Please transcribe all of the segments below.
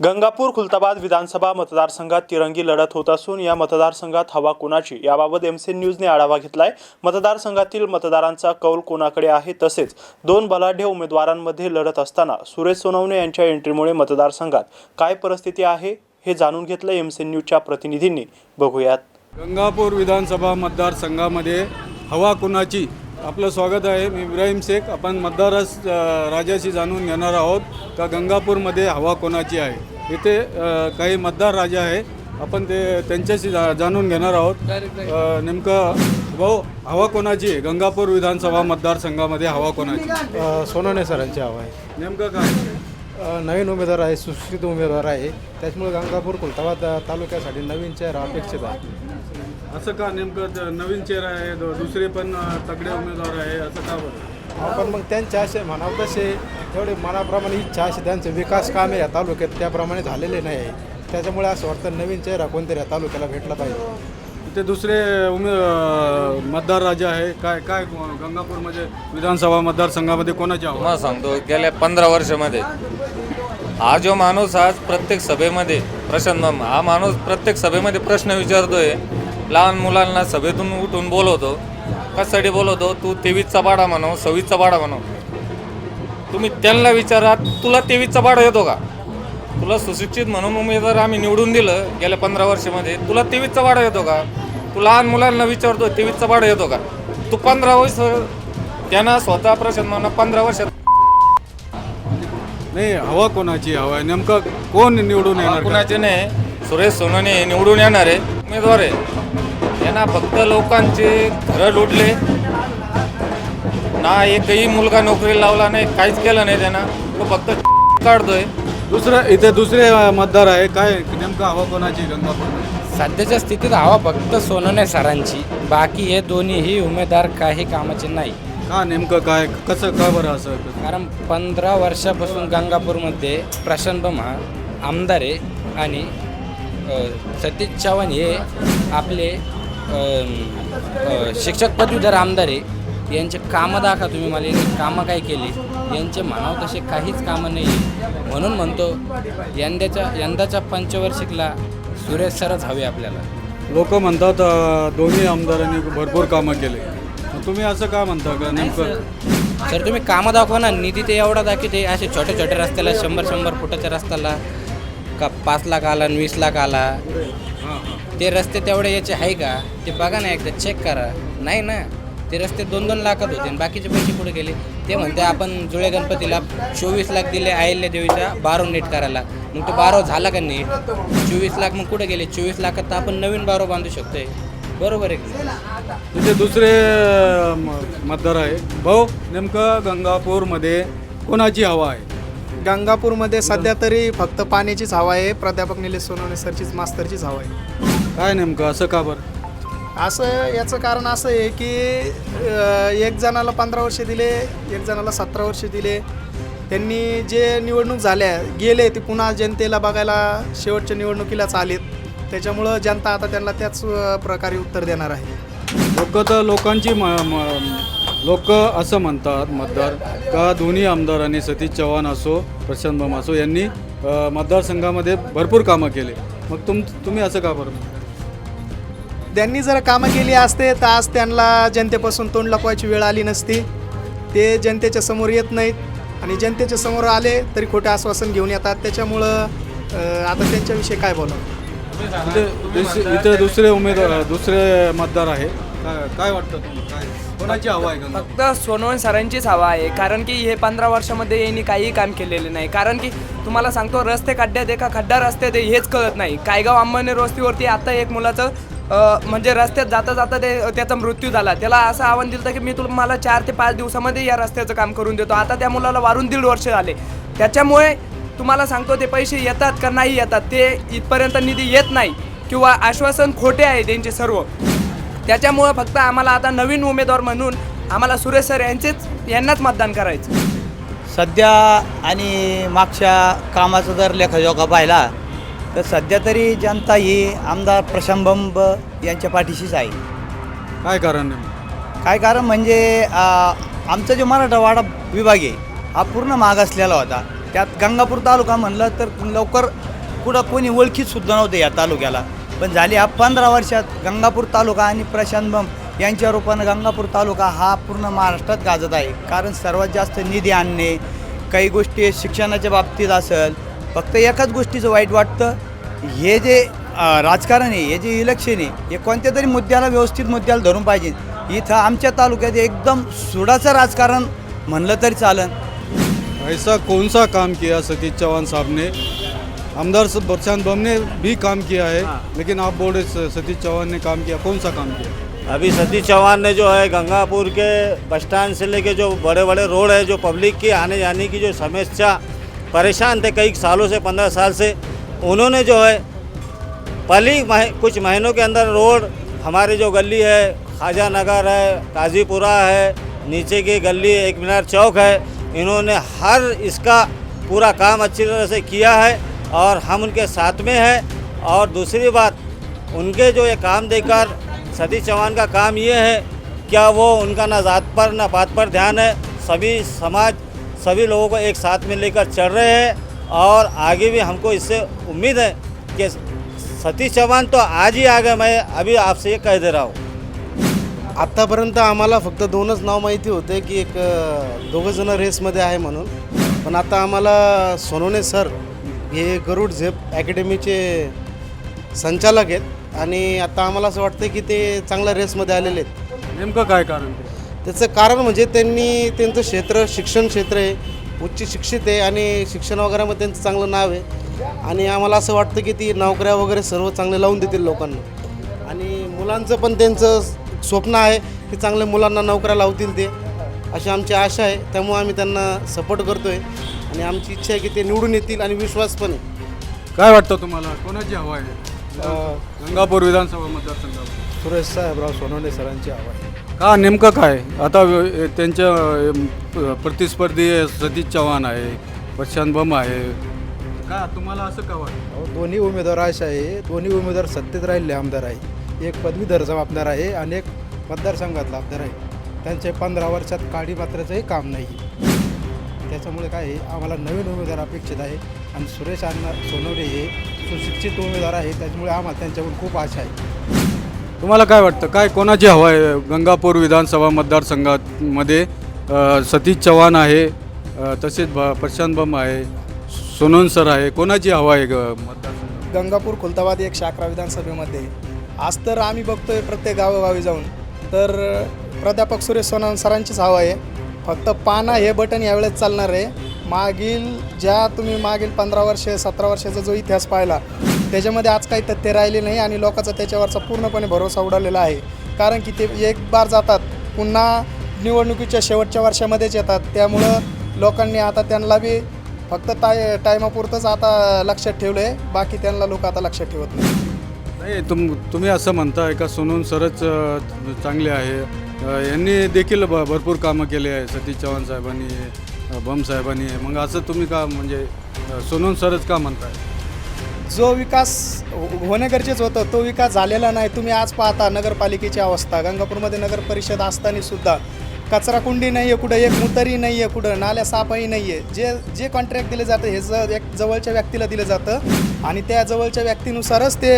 गंगापूर खुलताबाद विधानसभा मतदारसंघात तिरंगी लढत होत असून या मतदारसंघात हवा कोणाची याबाबत एम सी न्यूजने आढावा घेतलाय. मतदारसंघातील मतदारांचा कौल कोणाकडे आहे तसेच दोन बलाढ्य उमेदवारांमध्ये लढत असताना सुरेश सोनवणे यांच्या एंट्रीमुळे मतदारसंघात काय परिस्थिती आहे हे जाणून घेतलं एम सी न्यूजच्या प्रतिनिधींनी. बघूयात. गंगापूर विधानसभा मतदारसंघामध्ये हवा कुणाची आपलं स्वागत आहे. मी इब्राहिम शेख. आपण मतदारास राजाशी जाणून घेणार आहोत का गंगापूरमध्ये हवा कोणाची आहे? इथे काही मतदार राजा आहे. आपण ते त्यांच्याशी जा जाणून घेणार आहोत. नेमकं भाऊ हवा कोणाची आहे? गंगापूर विधानसभा मतदारसंघामध्ये हवा कोणाची सोनवणे सरांची हवा आहे. नेमकं काय? नवीन उमेदवार आहे सुशिक्षित उमेदवार आहे. त्याच्यामुळे गंगापूर खुलताबाद अ, तालुक्यासाठी नवीन चेहरा अपेक्षित आहे. असं का नेमकं त- नवीन चेहरा आहे दुसरे पण तगडे उमेदवार आहे असं का बरं? पण मग त्यांच्या असे म्हणावं तसे तेवढे मनाप्रमाणे इच्छा अशी त्यांचे विकास कामे या तालुक्यात त्याप्रमाणे झालेले नाही. आहे त्याच्यामुळे असं वाटतं नवीन चेहरा कोणतरी या तालुक्याला भेटला पाहिजे. इथे दुसरे उमे मतदार राजा आहे काय काय गंगापूरमध्ये विधानसभा मतदारसंघामध्ये कोणाची हवा तुम्हाला सांगतो गेल्या पंधरा वर्षामध्ये हा जो माणूस आज प्रत्येक सभेमध्ये प्रशांत हा माणूस प्रत्येक सभेमध्ये प्रश्न विचारतोय लहान मुलांना सभेतून उठून बोलवतो. कशासाठी बोलवतो? तू तेवीसचा बाडा म्हणव सव्वीसचा बाडा म्हणव. तुम्ही त्यांना विचारा तुला तेवीसचा बाडा येतो का? तुला सुशिक्षित म्हणून उमेदवार आम्ही निवडून दिलं गेल्या पंधरा वर्षामध्ये. तुला तेवीसचा बाडा येतो का? तू लहान मुलांना विचारतो तेवीसचा बाडा येतो का? तू पंधरा वर्ष त्यांना स्वतः प्रशांत मामा पंधरा वर्षात नाही हवा कोणाची हवा आहे? नेमकं कोण निवडून येणार? कुणाचे नाही. सुरेश सोनवणे निवडून येणार आहे. उमेदवार आहे. यांना फक्त लोकांचे घरं लुटले. ना एकही मुलगा नोकरी लावला नाही काहीच केलं नाही त्यांना. तो फक्त काढतोय. दुसरं इथे दुसरे मतदार आहे. काय नेमकं हवा कोणाची गंगापूरमध्ये सध्याच्या स्थितीत हवा फक्त सोनवणे सरांची. बाकी हे दोन्हीही उमेदवार काही कामाचे नाही. का नेमकं काय कसं का बरं असं कारण पंधरा वर्षापासून गंगापूरमध्ये प्रशांत बमा आमदार आहे आणि सतीश चव्हाण हे आपले शिक्षक पदवीधर आमदार आहे यांचे कामं दाखवा तुम्ही मला यांनी कामं काय केली? यांचे म्हणावं तसे काहीच कामं नाही म्हणून म्हणतो यंदाच्या यंदाच्या पंचवार्षिकला सुरेश सरच हवे आपल्याला. लोक म्हणतात दोन्ही आमदारांनी भरपूर कामं केले. तुम्ही असं का म्हणता का? नेमकं? सर तुम्ही कामं दाखवा ना. निधी ते एवढा दाखवते असे छोट्या छोट्या रस्त्याला शंभर शंभर फुटाच्या रस्त्याला. का पाच लाख आला आणि वीस लाख आला? ते रस्ते तेवढे याचे आहे का? ते बघा ना एकदा चेक करा. नाही ना? ते रस्ते दोन दोन लाखात होते आणि बाकीचे पैसे कुठे गेले? ते म्हणते आपण जुळे गणपतीला चोवीस लाख दिले आयल्या देवीचा बारो नीट करायला. मग तो बारो झाला का नीट? चोवीस लाख मग कुठे गेले? चोवीस लाखात तर आपण नवीन बारो बांधू शकतोय. बरोबर आहे की तिथे दुसरे मतदार आहे. भाऊ नेमकं गंगापूरमध्ये कोणाची हवा आहे? गंगापूरमध्ये सध्या तरी फक्त पाण्याचीच हवा आहे. प्राध्यापक निलेश सोनवणे सरचीच मास्तरचीच हवा आहे. काय नेमकं असं का बरं? असं याचं कारण असं आहे की अ, एक जणाला पंधरा वर्ष दिले एक जणाला सतरा वर्ष दिले. त्यांनी जे निवडणूक झाल्या गेले ते पुन्हा जनतेला बघायला शेवटच्या निवडणुकीलाच आलेत त्याच्यामुळं जनता आता त्यांना त्याच अ, प्रकारे उत्तर देणार आहे. लोक तर लोकांची लोक असं म्हणतात मतदार का दोन्ही आमदारांनी सतीश चव्हाण असो प्रशांत बम असो यांनी मतदारसंघामध्ये भरपूर कामं केले. मग तुम तुम्ही असं का बरं त्यांनी जर कामं केली असते तर आज त्यांना जनतेपासून तोंड लपवायची वेळ आली नसती. ते जनतेच्या समोर येत नाहीत आणि जनतेच्या समोर आले तरी खोटे आश्वासन घेऊन येतात. त्याच्यामुळं आता त्यांच्याविषयी काय बोलावं? इथे दुस- इथे दुसरे उमेदवार दुसरे मतदार आहे काय काय वाटतं तुम्हाला? काय? कोणाची हवा आहे गंगा? फक्त सोनवन सरांचीच हवा आहे कारण की हे पंधरा वर्षामध्ये यांनी काहीही काम केलेले नाही. कारण की तुम्हाला सांगतो रस्ते खड्ड्यात एका खड्डा रस्ते ते हेच कळत नाही. कायगाव अंबने रस्तीवरती आता एक मुलाचं म्हणजे रस्त्यात जाता जाता ते त्याचा मृत्यू झाला. त्याला असं आव्हान दिलं होतं की मी तुम्हाला चार ते पाच दिवसामध्ये या रस्त्याचं काम करून देतो. आता त्या मुलाला वारून दीड वर्ष झाले. त्याच्यामुळे तुम्हाला सांगतो ते पैसे येतात का नाही येतात ते इथपर्यंत निधी येत नाही. किंवा आश्वासन खोटे आहे त्यांचे सर्व. त्याच्यामुळं फक्त आम्हाला आता नवीन उमेदवार म्हणून आम्हाला सुरेश सर यांचेच यांनाच मतदान करायचं. सध्या आणि मागच्या कामाचा जर लेखाजोखा पाहिला तर सध्या तरी जनता ही आमदार प्रशांत बंब यांच्या पाठीशीच आहे. काय कारण काय कारण म्हणजे आ, आमचा जो मराठवाडा विभाग आहे हा पूर्ण मागासलेला होता. त्यात गंगापूर तालुका म्हणलं तर लवकर कुठं कोणी ओळखीत सुद्धा नव्हते या तालुक्याला. पण झाली हा पंधरा वर्षात गंगापूर तालुका आणि प्रशांत बम यांच्या रूपानं गंगापूर तालुका हा पूर्ण महाराष्ट्रात गाजत आहे. कारण सर्वात जास्त निधी आणणे काही गोष्टी शिक्षणाच्या बाबतीत असेल फक्त एकाच गोष्टीचं वाईट वाटतं. हे जे राजकारण आहे हे जे इलेक्शन आहे हे कोणत्या तरी मुद्द्याला व्यवस्थित मुद्द्याला धरून पाहिजे. इथं आमच्या तालुक्यात एकदम सुडाचं राजकारण म्हणलं तरी चालन. ऐसा कौन सा काम किया सतीश चौहान साहब ने? आमदार प्रशांत बम ने भी काम किया है लेकिन आप बोल रहे सतीश चौहान ने काम किया कौन सा काम किया? अभी सतीश चौहान ने जो है गंगापुर के बस स्टैंड से लेके जो बड़े बड़े रोड है जो पब्लिक की आने जाने की जो समस्या परेशान थे कई सालों से पंद्रह साल से उन्होंने जो है पहली ही मह, कुछ महीनों के अंदर रोड हमारी जो गली है ख्वाजा नगर है काजीपुरा है नीचे की गली एक मीनार चौक है इन्होंने हर इसका पूरा काम अच्छी तरह से किया है। और हम उनके साथ में हैं। और दूसरी बात उनके जो ये काम देकर सतीश चौहान का काम ये है क्या वो उनका ना जात पर ना पात पर ध्यान है? सभी समाज सभी लोगों को एक साथ में लेकर चल रहे हैं और आगे भी हमको इससे उम्मीद है कि सतीश चौहान तो आज ही आ गए। मैं अभी आपसे ये कह दे रहा हूँ। आत्तापर्यंत आम्हाला फक्त दोनच नाव माहिती होते की एक अ, दोघं जण रेसमध्ये आहे म्हणून. पण आता आम्हाला सोनवणे सर हे गरुड झेप अकॅडमीचे संचालक आहेत आणि आता आम्हाला असं वाटतं की ते चांगल्या रेसमध्ये आलेले आहेत. नेमकं काय कारण ते? त्याचं कारण म्हणजे त्यांनी त्यांचं क्षेत्र शिक्षण क्षेत्र आहे उच्च शिक्षित आहे आणि शिक्षण वगैरेमध्ये त्यांचं चांगलं नाव आहे. आणि आम्हाला असं वाटतं की ती नोकऱ्या वगैरे सर्व चांगले लावून देतील लोकांना. आणि मुलांचं पण त्यांचं स्वप्न आहे की चांगल्या मुलांना नोकऱ्या लावतील ते अशी आमची आशा आहे. त्यामुळे आम्ही त्यांना सपोर्ट करतो आहे आणि आमची इच्छा आहे की ते निवडून येतील आणि विश्वास पण आहे. काय वाटतं तुम्हाला? कोणाची हवा आहे? गंगापूर विधानसभा मतदारसंघात सुरेश साहेबराव सोनवणे सरांची हवा आहे. का नेमकं काय? आता त्यांच्या प्रतिस्पर्धी सतीश चव्हाण आहे प्रशांत बम आहे. का तुम्हाला असं का वाटतं? अहो, दोन्ही उमेदवार असे आहे दोन्ही उमेदवार सत्तेत राहिलेले आमदार आहे. एक पदवीधरचा आमदार आहे आणि एक मतदारसंघातला आमदार आहे. त्यांचे पंधरा वर्षात काडी मात्राचंही काम नाही. त्याच्यामुळे काय आहे आम्हाला नवीन उमेदवार अपेक्षित आहे. आणि सुरेश अण्णा सोनवणे हे सुशिक्षित उमेदवार आहे त्याच्यामुळे आम्हाला त्यांच्याकडून खूप आशा आहे. तुम्हाला काय वाटतं? काय कोणाची हवा आहे गंगापूर विधानसभा मतदारसंघामध्ये? सतीश चव्हाण आहे तसेच ब प्रशांत बम आहे सोनोन सर आहे. कोणाची हवा आहे ग गंगापूर खुलताबाद एक शाखा विधानसभेमध्ये. आज तर आम्ही बघतोय प्रत्येक गावोगावी जाऊन. तर प्राध्यापक सुरेश सोनवणे सरांचीच हवा आहे. फक्त पाना हे बटन यावेळेस चालणार आहे. मागील ज्या तुम्ही मागील पंधरा वर्ष सतरा वर्षाचा जो इतिहास पाहिला त्याच्यामध्ये आज काही तथ्य राहिले नाही आणि लोकांचा त्याच्यावरचा पूर्णपणे भरोसा उडालेला आहे. कारण की ते एक बार जातात पुन्हा निवडणुकीच्या शेवटच्या वर्षामध्येच येतात. त्यामुळं लोकांनी आता त्यांना बी फक्त टाय टायमापुरतंच आता लक्षात ठेवलं आहे बाकी त्यांना लोक आता लक्षात ठेवत नाही नाही तुम तुम्ही असं म्हणताय का? सोनून सरच चांगले आहे. यांनी देखील भ भरपूर कामं केले आहे सतीश चव्हाण साहेबांनी बम साहेबांनी. मग असं तुम्ही का म्हणजे सोनून सरच का म्हणताय? जो विकास हो-, होणे गरजेचं होतं तो विकास झालेला नाही. तुम्ही आज पाहता नगरपालिकेची अवस्था. गंगापूरमध्ये नगर परिषद असताना सुद्धा कचराकुंडी नाही आहे कुठं एक मुतरी नाही आहे कुठं नाल्या साफही नाही आहे. जे जे कॉन्ट्रॅक्ट दिले जातं हे ज एक जवळच्या व्यक्तीला दिलं जातं आणि त्या जवळच्या व्यक्तीनुसारच ते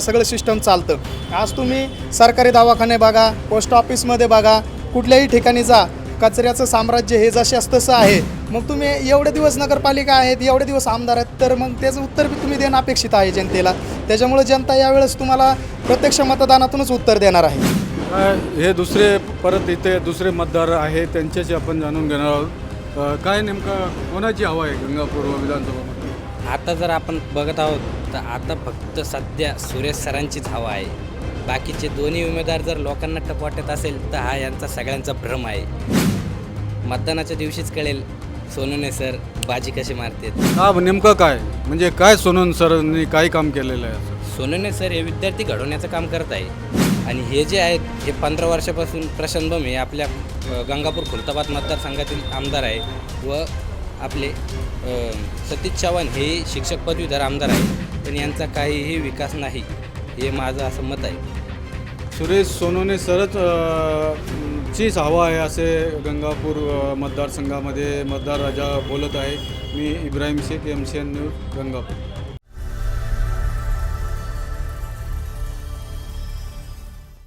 सगळं सिस्टम चालतं. आज तुम्ही सरकारी दवाखाने बघा पोस्ट ऑफिसमध्ये बघा कुठल्याही ठिकाणी जा कचऱ्याचं साम्राज्य हे जशास तसं आहे. मग तुम्ही एवढे दिवस नगरपालिका आहेत एवढे दिवस आमदार आहेत तर मग त्याचं उत्तर बी तुम्ही देणं अपेक्षित आहे जनतेला. त्याच्यामुळे जनता यावेळेस तुम्हाला प्रत्यक्ष मतदानातूनच उत्तर देणार आहे. हे दुसरे परत इथे दुसरे मतदार आहे त्यांच्याशी आपण जाणून घेणार आहोत. काय नेमकं कोणाची हवा आहे गंगापूर विधानसभामध्ये आता जर आपण बघत आहोत तर आता फक्त सध्या सुरेश सरांचीच हवा आहे. बाकीचे दोन्ही उमेदवार जर लोकांना टप वाटत असेल तर हा यांचा सगळ्यांचा भ्रम आहे. मतदानाच्या दिवशीच कळेल सोनूने सर बाजी कशी मारतात. का नेमकं काय? म्हणजे काय सोनून सरांनी काय काम केलेलं आहे? सोनूने सर हे विद्यार्थी घडवण्याचं काम करत आहे. आणि हे जे आहेत हे पंधरा वर्षापासून प्रशांत बम हे आपल्या गंगापूर खुलताबाद मतदारसंघातील आमदार आहे व आपले सतीश चव्हाण हे शिक्षक पदवीधर आमदार आहे पण यांचा काहीही विकास नाही हे माझं असं मत आहे. सुरेश सोनूने सरच चीच हवा आहे असे गंगापूर मतदारसंघामध्ये मतदार राजा बोलत आहे. मी Ibrahim Shaikh M C N news Gangapur.